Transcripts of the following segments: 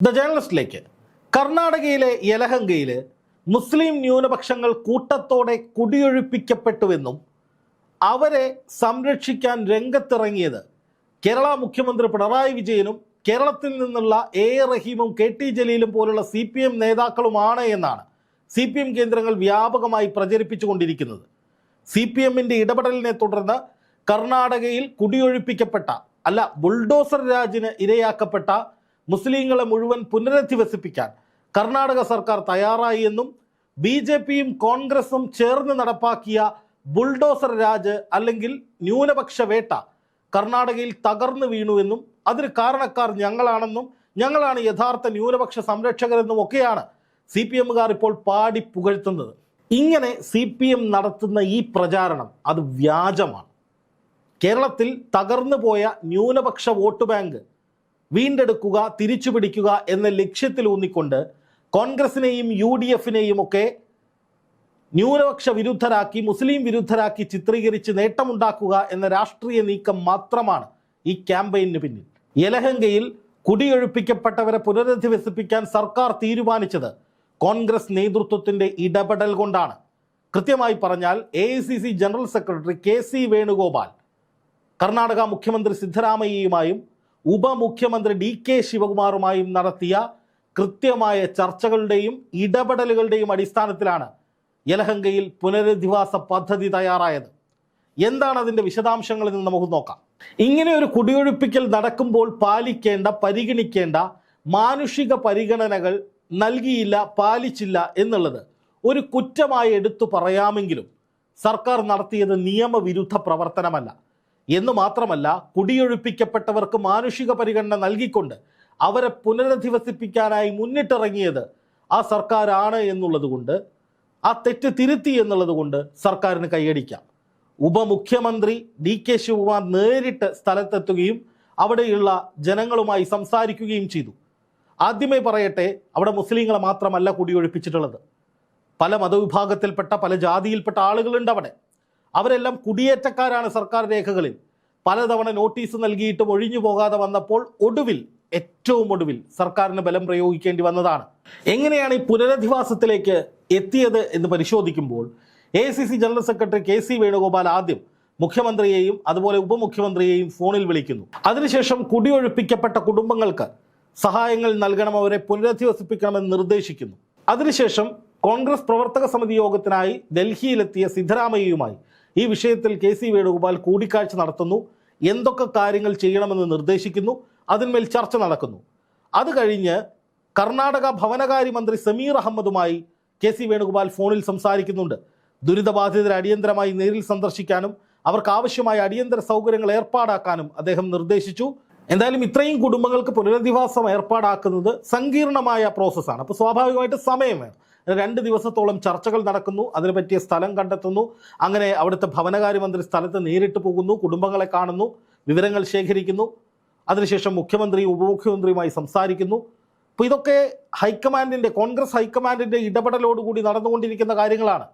The ജേണലിസ്റ്റിലേക്ക്. കർണാടകയിലെ യലഹങ്കയിൽ മുസ്ലിം ന്യൂനപക്ഷങ്ങൾ കൂട്ടത്തോടെ കുടിയൊഴിപ്പിക്കപ്പെട്ടുവെന്നും അവരെ സംരക്ഷിക്കാൻ രംഗത്തിറങ്ങിയത് കേരള മുഖ്യമന്ത്രി പിണറായി വിജയനും കേരളത്തിൽ നിന്നുള്ള എ എ റഹീമും കെ ടി ജലീലും പോലുള്ള സി പി എം നേതാക്കളുമാണ് എന്നാണ് സി പി എം കേന്ദ്രങ്ങൾ വ്യാപകമായി പ്രചരിപ്പിച്ചുകൊണ്ടിരിക്കുന്നത്. സി പി എമ്മിന്റെ ഇടപെടലിനെ തുടർന്ന് കർണാടകയിൽ കുടിയൊഴിപ്പിക്കപ്പെട്ട അല്ല ബുൾഡോസർ രാജിന് ഇരയാക്കപ്പെട്ട മുസ്ലിങ്ങളെ മുഴുവൻ പുനരധിവസിപ്പിക്കാൻ കർണാടക സർക്കാർ തയ്യാറായി എന്നും ബി ജെ പിയും കോൺഗ്രസും ചേർന്ന് നടപ്പാക്കിയ ബുൾഡോസർ രാജ് അല്ലെങ്കിൽ ന്യൂനപക്ഷ വേട്ട കർണാടകയിൽ തകർന്നു വീണുവെന്നും അതിന് കാരണക്കാർ ഞങ്ങളാണെന്നും ഞങ്ങളാണ് യഥാർത്ഥ ന്യൂനപക്ഷ സംരക്ഷകരെന്നും ഒക്കെയാണ് സി പി എമ്മുകാർ ഇപ്പോൾ പാടി പുകഴ്ത്തുന്നത്. ഇങ്ങനെ സി പി എം നടത്തുന്ന ഈ പ്രചാരണം അത് വ്യാജമാണ്. കേരളത്തിൽ തകർന്നു പോയ ന്യൂനപക്ഷ വോട്ട് ബാങ്ക് വീണ്ടെടുക്കുക തിരിച്ചുപിടിക്കുക എന്ന ലക്ഷ്യത്തിൽ ഊന്നിക്കൊണ്ട് കോൺഗ്രസിനെയും യു ഡി എഫിനെയും ഒക്കെ ന്യൂനപക്ഷ വിരുദ്ധരാക്കി മുസ്ലിം വിരുദ്ധരാക്കി ചിത്രീകരിച്ച് നേട്ടമുണ്ടാക്കുക എന്ന രാഷ്ട്രീയ നീക്കം മാത്രമാണ് ഈ ക്യാമ്പയിന് പിന്നിൽ. യലഹങ്കയിൽ കുടിയൊഴിപ്പിക്കപ്പെട്ടവരെ പുനരധിവസിപ്പിക്കാൻ സർക്കാർ തീരുമാനിച്ചത് കോൺഗ്രസ് നേതൃത്വത്തിന്റെ ഇടപെടൽ കൊണ്ടാണ്. കൃത്യമായി പറഞ്ഞാൽ A general secretary K Venugopal Karnataka മുഖ്യമന്ത്രി സിദ്ധരാമയ്യയുമായും ഉപമുഖ്യമന്ത്രി ഡി കെ ശിവകുമാറുമായും നടത്തിയ കൃത്യമായ ചർച്ചകളുടെയും ഇടപെടലുകളുടെയും അടിസ്ഥാനത്തിലാണ് യലഹങ്കയിൽ പുനരധിവാസ പദ്ധതി തയ്യാറായത്. എന്താണ് അതിന്റെ വിശദാംശങ്ങളിൽ നിന്ന് നമുക്ക് നോക്കാം. ഇങ്ങനെ ഒരു കുടിയൊഴിപ്പിക്കൽ നടക്കുമ്പോൾ പാലിക്കേണ്ട പരിഗണിക്കേണ്ട മാനുഷിക പരിഗണനകൾ നൽകിയില്ല പാലിച്ചില്ല എന്നുള്ളത് ഒരു കുറ്റമായി എടുത്തു പറയാമെങ്കിലും സർക്കാർ നടത്തിയത് നിയമവിരുദ്ധ പ്രവർത്തനമല്ല. എന്ന് മാത്രമല്ല കുടിയൊഴിപ്പിക്കപ്പെട്ടവർക്ക് മാനുഷിക പരിഗണന നൽകിക്കൊണ്ട് അവരെ പുനരധിവസിപ്പിക്കാനായി മുന്നിട്ടിറങ്ങിയത് ആ സർക്കാരാണ് എന്നുള്ളത് കൊണ്ട് ആ തെറ്റ് തിരുത്തി എന്നുള്ളത് കൊണ്ട് സർക്കാരിന് കൈയടിക്കാം. ഉപമുഖ്യമന്ത്രി ഡി കെ ശിവകുമാർ നേരിട്ട് സ്ഥലത്തെത്തുകയും അവിടെയുള്ള ജനങ്ങളുമായി സംസാരിക്കുകയും ചെയ്തു. ആദ്യമേ പറയട്ടെ അവിടെ മുസ്ലിങ്ങളെ മാത്രമല്ല കുടിയൊഴിപ്പിച്ചിട്ടുള്ളത്. പല മതവിഭാഗത്തിൽപ്പെട്ട പല ജാതിയിൽപ്പെട്ട ആളുകളുണ്ട് അവിടെ. അവരെല്ലാം കുടിയേറ്റക്കാരാണ് സർക്കാർ രേഖകളിൽ. പലതവണ നോട്ടീസ് നൽകിയിട്ടും ഒഴിഞ്ഞു പോകാതെ വന്നപ്പോൾ ഒടുവിൽ ഏറ്റവും ഒടുവിൽ സർക്കാരിന് ബലം പ്രയോഗിക്കേണ്ടി വന്നതാണ്. എങ്ങനെയാണ് ഈ പുനരധിവാസത്തിലേക്ക് എത്തിയത് എന്ന് പരിശോധിക്കുമ്പോൾ A general secretary K C Venugopal ആദ്യം മുഖ്യമന്ത്രിയെയും അതുപോലെ ഉപമുഖ്യമന്ത്രിയെയും ഫോണിൽ വിളിക്കുന്നു. അതിനുശേഷം കുടിയൊഴിപ്പിക്കപ്പെട്ട കുടുംബങ്ങൾക്ക് സഹായങ്ങൾ നൽകണം അവരെ പുനരധിവസിപ്പിക്കണമെന്ന് നിർദ്ദേശിക്കുന്നു. അതിനുശേഷം കോൺഗ്രസ് പ്രവർത്തക സമിതി യോഗത്തിനായി ഡൽഹിയിലെത്തിയ സിദ്ധരാമയ്യയുമായി ഈ വിഷയത്തിൽ കെ സി വേണുഗോപാൽ കൂടിക്കാഴ്ച നടത്തുന്നു. എന്തൊക്കെ കാര്യങ്ങൾ ചെയ്യണമെന്ന് നിർദ്ദേശിക്കുന്നു. അതിന്മേൽ ചർച്ച നടക്കുന്നു. അത് കഴിഞ്ഞ് കർണാടക ഭവനകാര്യ മന്ത്രി സമീർ അഹമ്മദുമായി കെ സി വേണുഗോപാൽ ഫോണിൽ സംസാരിക്കുന്നുണ്ട്. ദുരിതബാധിതരെ അടിയന്തരമായി നേരിൽ സന്ദർശിക്കാനും അവർക്ക് ആവശ്യമായ അടിയന്തര സൗകര്യങ്ങൾ ഏർപ്പാടാക്കാനും അദ്ദേഹം നിർദ്ദേശിച്ചു. എന്തായാലും ഇത്രയും കുടുംബങ്ങൾക്ക് പുനരധിവാസം ഏർപ്പാടാക്കുന്നത് സങ്കീർണമായ പ്രോസസ്സാണ് അപ്പോൾ സ്വാഭാവികമായിട്ട് സമയം വേണം. രണ്ട് ദിവസത്തോളം ചർച്ചകൾ നടക്കുന്നു. അതിന് പറ്റിയ സ്ഥലം കണ്ടെത്തുന്നു. അങ്ങനെ അവിടുത്തെ ഭവനകാര്യമന്ത്രി സ്ഥലത്ത് നേരിട്ട് പോകുന്നു കുടുംബങ്ങളെ കാണുന്നു വിവരങ്ങൾ ശേഖരിക്കുന്നു. അതിനുശേഷം മുഖ്യമന്ത്രിയും ഉപമുഖ്യമന്ത്രിയുമായി സംസാരിക്കുന്നു. അപ്പോൾ ഇതൊക്കെ ഹൈക്കമാൻഡിന്റെ കോൺഗ്രസ് ഹൈക്കമാൻഡിന്റെ ഇടപെടലോടുകൂടി നടന്നുകൊണ്ടിരിക്കുന്ന കാര്യങ്ങളാണ്.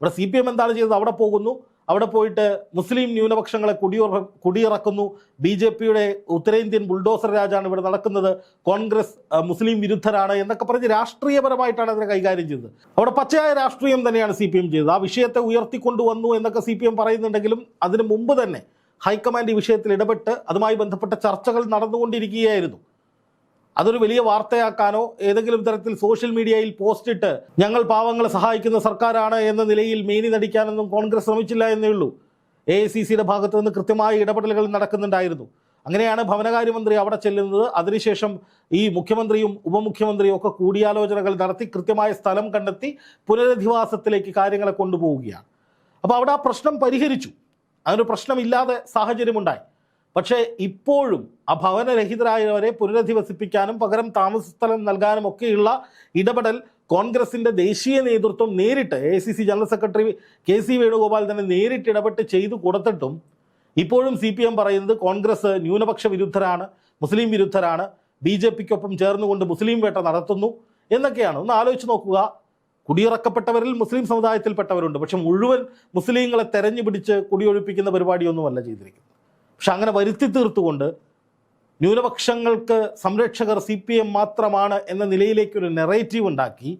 ഇവിടെ സി പി എം എന്താണ് ചെയ്തത്? അവിടെ പോകുന്നു. അവിടെ പോയിട്ട് മുസ്ലിം ന്യൂനപക്ഷങ്ങളെ കുടിയുറ കുടിയിറക്കുന്നു. ബി ജെ പിയുടെ ഉത്തരേന്ത്യൻ ബുൾഡോസർ രാജാണ് ഇവിടെ നടക്കുന്നത്. കോൺഗ്രസ് മുസ്ലിം വിരുദ്ധരാണ് എന്നൊക്കെ പറഞ്ഞ് രാഷ്ട്രീയപരമായിട്ടാണ് അതിനെ കൈകാര്യം ചെയ്തത്. അവിടെ പച്ചയായ രാഷ്ട്രീയം തന്നെയാണ് സി ചെയ്തത്. ആ വിഷയത്തെ ഉയർത്തിക്കൊണ്ടുവന്നു എന്നൊക്കെ സി പറയുന്നുണ്ടെങ്കിലും അതിന് മുമ്പ് തന്നെ ഹൈക്കമാൻഡ് ഈ വിഷയത്തിൽ ഇടപെട്ട് അതുമായി ബന്ധപ്പെട്ട ചർച്ചകൾ നടന്നുകൊണ്ടിരിക്കുകയായിരുന്നു. അതൊരു വലിയ വാർത്തയാക്കാനോ ഏതെങ്കിലും തരത്തിൽ സോഷ്യൽ മീഡിയയിൽ പോസ്റ്റിട്ട് ഞങ്ങൾ പാവങ്ങളെ സഹായിക്കുന്ന സർക്കാരാണ് എന്ന നിലയിൽ മേനി നടിക്കാനൊന്നും കോൺഗ്രസ് ശ്രമിച്ചില്ല എന്നേ ഉള്ളൂ. എ ഐ സി സിയുടെ ഭാഗത്തു നിന്ന് കൃത്യമായ ഇടപെടലുകൾ നടക്കുന്നുണ്ടായിരുന്നു. അങ്ങനെയാണ് ഭവനകാര്യമന്ത്രി അവിടെ ചെല്ലുന്നത്. അതിനുശേഷം ഈ മുഖ്യമന്ത്രിയും ഉപമുഖ്യമന്ത്രിയും ഒക്കെ കൂടിയാലോചനകൾ നടത്തി കൃത്യമായ സ്ഥലം കണ്ടെത്തി പുനരധിവാസത്തിലേക്ക് കാര്യങ്ങളെ കൊണ്ടുപോവുകയാണ്. അപ്പോൾ അവിടെ ആ പ്രശ്നം പരിഹരിച്ചു. അതിനൊരു പ്രശ്നമില്ലാതെ സാഹചര്യമുണ്ടായി. പക്ഷേ ഇപ്പോഴും ആ ഭവനരഹിതരായവരെ പുനരധിവസിപ്പിക്കാനും പകരം താമസ സ്ഥലം നൽകാനും ഒക്കെയുള്ള ഇടപെടൽ കോൺഗ്രസിന്റെ ദേശീയ നേതൃത്വം നേരിട്ട് A C C general secretary K C Venugopal തന്നെ നേരിട്ട് ഇടപെട്ട് ചെയ്തു കൊടുത്തിട്ടും ഇപ്പോഴും സി പി എം പറയുന്നത് കോൺഗ്രസ് ന്യൂനപക്ഷ വിരുദ്ധരാണ് മുസ്ലിം വിരുദ്ധരാണ് ബി ജെ പിക്കൊപ്പം ചേർന്നുകൊണ്ട് മുസ്ലിം വേട്ട നടത്തുന്നു എന്നൊക്കെയാണ്. ഒന്ന് ആലോചിച്ച് നോക്കുക. കുടിയിറക്കപ്പെട്ടവരിൽ മുസ്ലിം സമുദായത്തിൽപ്പെട്ടവരുണ്ട്. പക്ഷെ മുഴുവൻ മുസ്ലിങ്ങളെ തെരഞ്ഞു പിടിച്ച് കുടിയൊഴിപ്പിക്കുന്ന പരിപാടിയൊന്നുമല്ല ചെയ്തിരിക്കുന്നത്. പക്ഷെ അങ്ങനെ വരുത്തി തീർത്തുകൊണ്ട് ന്യൂനപക്ഷങ്ങൾക്ക് സംരക്ഷകർ സി പി എം മാത്രമാണ് എന്ന നിലയിലേക്കൊരു നെറേറ്റീവ് ഉണ്ടാക്കി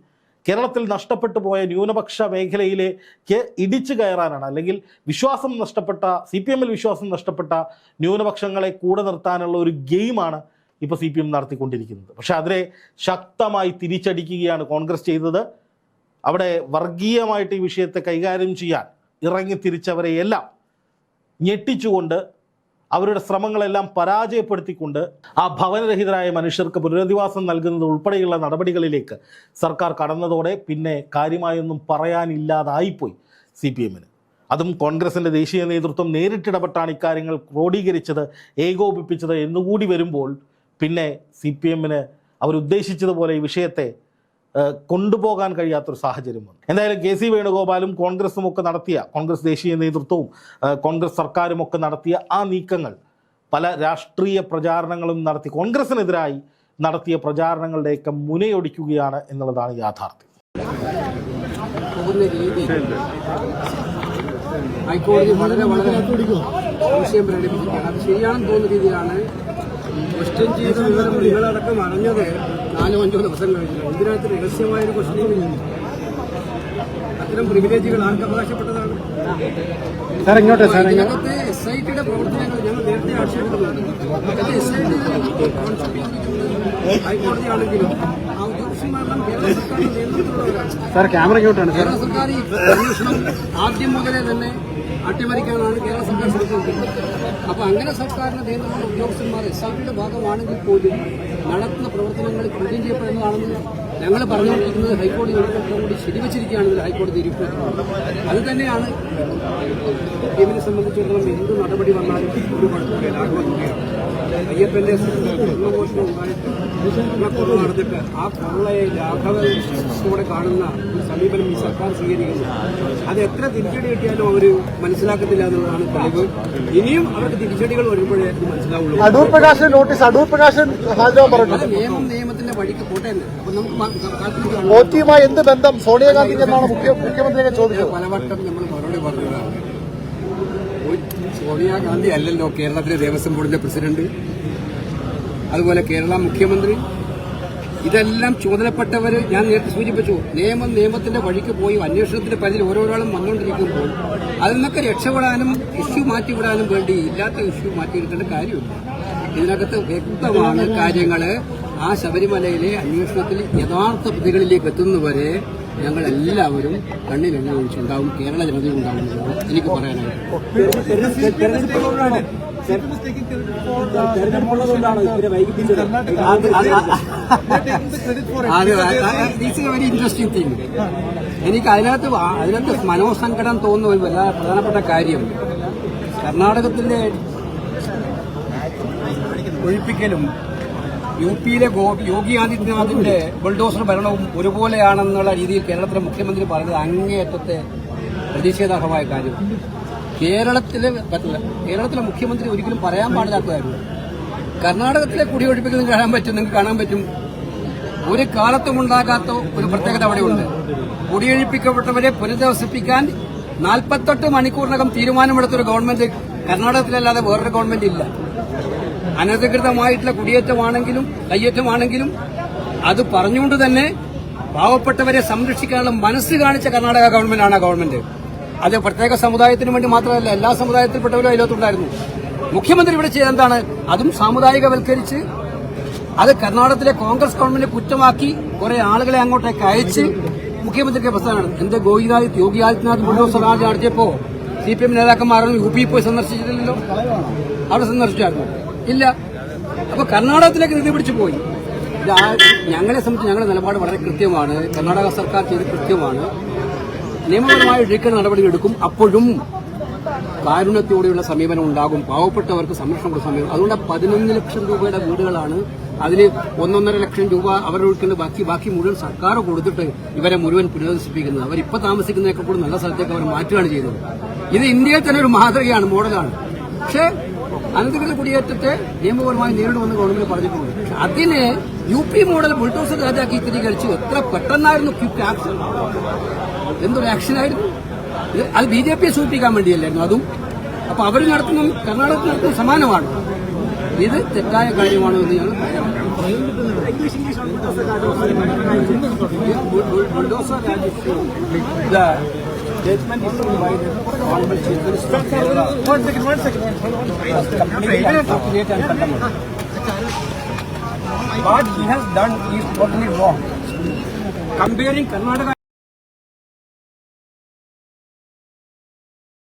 കേരളത്തിൽ നഷ്ടപ്പെട്ടു പോയ ന്യൂനപക്ഷ മേഖലയിലേക്ക് ഇടിച്ചു കയറാനാണ് അല്ലെങ്കിൽ വിശ്വാസം നഷ്ടപ്പെട്ട സി പി എമ്മിൽ വിശ്വാസം നഷ്ടപ്പെട്ട ന്യൂനപക്ഷങ്ങളെ കൂടെ നിർത്താനുള്ള ഒരു ഗെയിമാണ് ഇപ്പോൾ സി പി എം നടത്തിക്കൊണ്ടിരിക്കുന്നത്. പക്ഷേ അതിനെ ശക്തമായി തിരിച്ചടിക്കുകയാണ് കോൺഗ്രസ് ചെയ്തത്. അവിടെ വർഗീയമായിട്ട് ഈ വിഷയത്തെ കൈകാര്യം ചെയ്യാൻ ഇറങ്ങി തിരിച്ചവരെയെല്ലാം ഞെട്ടിച്ചുകൊണ്ട് അവരുടെ ശ്രമങ്ങളെല്ലാം പരാജയപ്പെടുത്തിക്കൊണ്ട് ആ ഭവനരഹിതരായ മനുഷ്യർക്ക് പുനരധിവാസം നൽകുന്നത് ഉൾപ്പെടെയുള്ള നടപടികളിലേക്ക് സർക്കാർ കടന്നതോടെ പിന്നെ കാര്യമായൊന്നും പറയാനില്ലാതായിപ്പോയി സി പി എമ്മിന് അതും കോൺഗ്രസിന്റെ ദേശീയ നേതൃത്വം നേരിട്ടിടപെട്ടാണ് ഇക്കാര്യങ്ങൾ ക്രോഡീകരിച്ചത് ഏകോപിപ്പിച്ചത് എന്നുകൂടി വരുമ്പോൾ പിന്നെ സി പി എമ്മിന് അവരുദ്ദേശിച്ചതുപോലെ ഈ വിഷയത്തെ കൊണ്ടുപോകാൻ കഴിയാത്തൊരു സാഹചര്യം വന്നു. എന്തായാലും കെ സി വേണുഗോപാലും കോൺഗ്രസും ഒക്കെ നടത്തിയ കോൺഗ്രസ് ദേശീയ നേതൃത്വവും കോൺഗ്രസ് സർക്കാരും ഒക്കെ നടത്തിയ ആ നീക്കങ്ങൾ പല രാഷ്ട്രീയ പ്രചാരണങ്ങളും നടത്തി കോൺഗ്രസിനെതിരായി നടത്തിയ പ്രചാരണങ്ങളുടെയൊക്കെ മുനയൊടിക്കുകയാണ് എന്നുള്ളതാണ് യാഥാർത്ഥ്യം. ഹൈക്കോടതി വളരെ വളരെ സംശയം പ്രകടിപ്പിച്ചിരിക്കുകയാണ്. അത് ശരിയാണെന്ന് തോന്നുന്ന രീതിയിലാണ്. ക്വസ്റ്റ്യൻ ചെയ്ത വിവരം നിങ്ങളടക്കം അറിഞ്ഞത് നാലോ അഞ്ചോ ദിവസം കഴിഞ്ഞു ഇതിനകത്ത് രഹസ്യമായൊരു ക്വസ്റ്റ്യൻ അത്തരം പ്രിവിലേജുകൾ ആർക്ക് അവകാശപ്പെട്ടതാണ്? ഇതിനകത്ത് എസ് ഐ ടിയുടെ പ്രവർത്തനങ്ങൾ ഞങ്ങൾ നേരത്തെ ആവശ്യപ്പെട്ടതാണ് എസ് ഐ ടി ഹൈക്കോടതിയാണെങ്കിലും ആ ഉദ്യോഗസ്ഥന്മാരെല്ലാം കേരള സർക്കാരിന്റെ നേതൃത്വത്തിലുള്ളവരാണ് സാർ ക്യാമറ ഇങ്ങോട്ടാണ് കേരള സർക്കാർ ഈ അന്വേഷണം ആദ്യം മുതലേ തന്നെ അട്ടിമറിക്കാനാണ് കേരള സർക്കാർ ശ്രമിക്കുന്നത് അപ്പൊ അങ്ങനെ സർക്കാരിന്റെ നേതൃത്വമുള്ള ഉദ്യോഗസ്ഥന്മാർ എസ് ആർ ഭാഗമാണെങ്കിൽ പോലും നടത്തുന്ന പ്രവർത്തനങ്ങൾ ചോദ്യം ചെയ്യപ്പെടുന്നതാണെന്ന് ഞങ്ങൾ പറഞ്ഞുകൊണ്ടിരിക്കുന്നത് ഹൈക്കോടതി കൂടി ശരിവച്ചിരിക്കുകയാണെങ്കിൽ ഹൈക്കോടതി ഇരിക്കുന്നത് അത് തന്നെയാണ് ടീമിനെ സംബന്ധിച്ചിടത്തോളം എന്ത് നടപടി വന്നാലും ഒരു കുഴപ്പമില്ല. ആത്മഹത്യയാണ് അയ്യപ്പന്റെ സ്വർണമോഷണം ഉണ്ടായിട്ട് നടന്നിട്ട് ആ കൊള്ളയെ ലാഘവത്തോടെ കാണുന്ന ഒരു സമീപനം ഈ സർക്കാർ സ്വീകരിക്കുന്നു. അത് എത്ര തിരിച്ചടി കിട്ടിയാലും അവർ മനസ്സിലാക്കത്തില്ല എന്നുള്ളതാണ് തെളിവ്. ഇനിയും അവർക്ക് തിരിച്ചടികൾ വരുമ്പോഴേ അത് മനസ്സിലാവുള്ളൂ. അടൂർ പ്രകാശൻ നോട്ടീസ് അടൂർ പ്രകാശൻ ഹാജരാൻ പറഞ്ഞു നിയമം നിയമത്തിന്റെ വഴിക്ക് പോട്ടെ അപ്പൊ നമുക്ക് കാത്തിരിക്കുകയാണ്. എന്ത് ബന്ധം? സോണിയാഗാന്ധിക്ക് എന്നാണ് മുഖ്യ മുഖ്യമന്ത്രിയെ ചോദിച്ചത്. പലവട്ടം നമ്മൾ സോണിയാഗാന്ധി അല്ലല്ലോ കേരളത്തിലെ ദേവസ്വം ബോർഡിന്റെ പ്രസിഡന്റ്. അതുപോലെ കേരള മുഖ്യമന്ത്രി. ഇതെല്ലാം ചുമതലപ്പെട്ടവർ ഞാൻ നേരത്തെ സൂചിപ്പിച്ചു. നിയമം നിയമത്തിന്റെ വഴിക്ക് പോയി അന്വേഷണത്തിന്റെ പരിധി ഓരോരാളും വന്നുകൊണ്ടിരിക്കുമ്പോൾ അതിൽ നിന്നൊക്കെ രക്ഷപ്പെടാനും ഇഷ്യൂ മാറ്റിവിടാനും വേണ്ടി ഇല്ലാത്ത ഇഷ്യൂ മാറ്റിയെടുക്കേണ്ട കാര്യമില്ല. ഇതിനകത്ത് വ്യക്തമാണ് കാര്യങ്ങൾ ആ ശബരിമലയിലെ അന്വേഷണത്തിൽ യഥാർത്ഥ പ്രതികളിലേക്ക് എത്തുന്നവരെ ഞങ്ങൾ എല്ലാവരും കണ്ണിലെണ്ണ ഒഴിച്ചുണ്ടാവും കേരള ജനതയും ഉണ്ടാവുന്നതാണ്. എനിക്ക് പറയാനായിട്ട്. എനിക്ക് അതിനകത്ത് അതിനകത്ത് മനോസങ്കടം തോന്നുന്ന ഒരു വല്ല പ്രധാനപ്പെട്ട കാര്യം കർണാടകത്തിന്റെ ഒഴിപ്പിക്കലും യു പിയിലെ യോഗി ആദിത്യനാഥിന്റെ ബുൾഡോസർ ഭരണവും ഒരുപോലെയാണെന്നുള്ള രീതിയിൽ കേരളത്തിലെ മുഖ്യമന്ത്രി പറഞ്ഞത് അങ്ങേയറ്റത്തെ പ്രതിഷേധാർഹമായ കാര്യം. കേരളത്തിലെ പറ്റില്ല കേരളത്തിലെ മുഖ്യമന്ത്രി ഒരിക്കലും പറയാൻ പാടില്ലാത്തതായിരുന്നു. കർണാടകത്തിലെ കുടിയൊഴിപ്പിക്കൽ നിങ്ങൾക്ക് കാണാൻ പറ്റും നിങ്ങൾക്ക് കാണാൻ പറ്റും. ഒരു കാലത്തും ഉണ്ടാകാത്ത ഒരു പ്രത്യേകത അവിടെയുണ്ട്. കുടിയൊഴിപ്പിക്കപ്പെട്ടവരെ പുനരധിവസിപ്പിക്കാൻ നാൽപ്പത്തെട്ട് മണിക്കൂറിനകം തീരുമാനമെടുത്തൊരു ഗവൺമെന്റ് കർണാടകത്തിലല്ലാതെ വേറൊരു ഗവൺമെന്റ് ഇല്ല. അനധികൃതമായിട്ടുള്ള കുടിയേറ്റമാണെങ്കിലും കയ്യേറ്റമാണെങ്കിലും അത് പറഞ്ഞുകൊണ്ട് തന്നെ പാവപ്പെട്ടവരെ സംരക്ഷിക്കാനുള്ള മനസ്സ് കാണിച്ച കർണാടക ഗവൺമെന്റാണ് ആ ഗവൺമെന്റ്. അത് പ്രത്യേക സമുദായത്തിന് വേണ്ടി മാത്രമല്ല എല്ലാ സമുദായത്തിൽപ്പെട്ടവരും അതിനകത്തുണ്ടായിരുന്നു. മുഖ്യമന്ത്രി ഇവിടെ ചെയ്ത എന്താണ്? അതും സാമുദായികവൽക്കരിച്ച് അത് കർണാടകത്തിലെ കോൺഗ്രസ് ഗവൺമെന്റ് കുറ്റമാക്കി കുറെ ആളുകളെ അങ്ങോട്ടേക്ക് അയച്ച് മുഖ്യമന്ത്രിക്ക് പ്രസ്ഥാനമാണ്. എന്റെ ഗോപിനാഥ് യോഗി ആദിത്യനാഥ് മുഴുവൻ സ്വരാജ് നടത്തിയപ്പോ സി പി എം നേതാക്കന്മാരൊന്നും യു പി പോയി സന്ദർശിച്ചിട്ടില്ലല്ലോ. അവിടെ സന്ദർശിച്ചായിരുന്നു. ഇല്ല. അപ്പൊ കർണാടകത്തിലേക്ക് നിധി പിടിച്ചു പോയി. ഞങ്ങളെ സംബന്ധിച്ച് ഞങ്ങളുടെ നിലപാട് വളരെ കൃത്യമാണ്. കർണാടക സർക്കാർ ചെയ്ത് കൃത്യമാണ്. നിയമപരമായ ഒഴുക്കൽ നടപടികൾ എടുക്കും. അപ്പോഴും കാരുണ്യത്തോടെയുള്ള സമീപനം ഉണ്ടാകും. പാവപ്പെട്ടവർക്ക് സംരക്ഷണം കൊടുക്കുന്ന സമീപനം. അതുകൊണ്ട് പതിനൊന്ന് ലക്ഷം രൂപയുടെ വീടുകളാണ് അതിന് ഒന്നൊന്നര ലക്ഷം രൂപ അവരൊഴിക്കേണ്ട ബാക്കി. ബാക്കി മുഴുവൻ സർക്കാർ കൊടുത്തിട്ട് ഇവരെ മുഴുവൻ പുനരധിപ്പിക്കുന്നത് അവരിപ്പോൾ താമസിക്കുന്നതൊക്കെ കൂടി നല്ല സ്ഥലത്തേക്ക് അവർ മാറ്റുകയാണ് ചെയ്തത്. ഇത് ഇന്ത്യയിൽ തന്നെ ഒരു മാതൃകയാണ് മോഡലാണ്. പക്ഷേ അനധികൃത കുടിയേറ്റത്തെ നിയമപരമായി നേരിടുമെന്ന് ഗവൺമെന്റ് പറഞ്ഞിട്ടുണ്ട്. അതിന് യു പി മോഡൽ ബുൾഡോസർ രാജാക്കി ചിത്രീകരിച്ചു എത്ര പെട്ടെന്നായിരുന്നു ക്വിക്ക് ആക്ഷൻ? എന്തൊരു ആക്ഷനായിരുന്നു ആയിരുന്നു? അത് ബി ജെ പിയെ സൂചിപ്പിക്കാൻ വേണ്ടിയല്ലായിരുന്നു അതും. അപ്പൊ അവർ നടത്തുന്ന കർണാടകത്തിൽ നടത്തുന്ന സമാനമാണ് ഇത് തെറ്റായ കാര്യമാണ് എന്ന് ഞാൻ statement issued by the Honorable Chief Minister of Kerala was completely inappropriate and condemnable. What he has done is totally wrong. Comparing Karnataka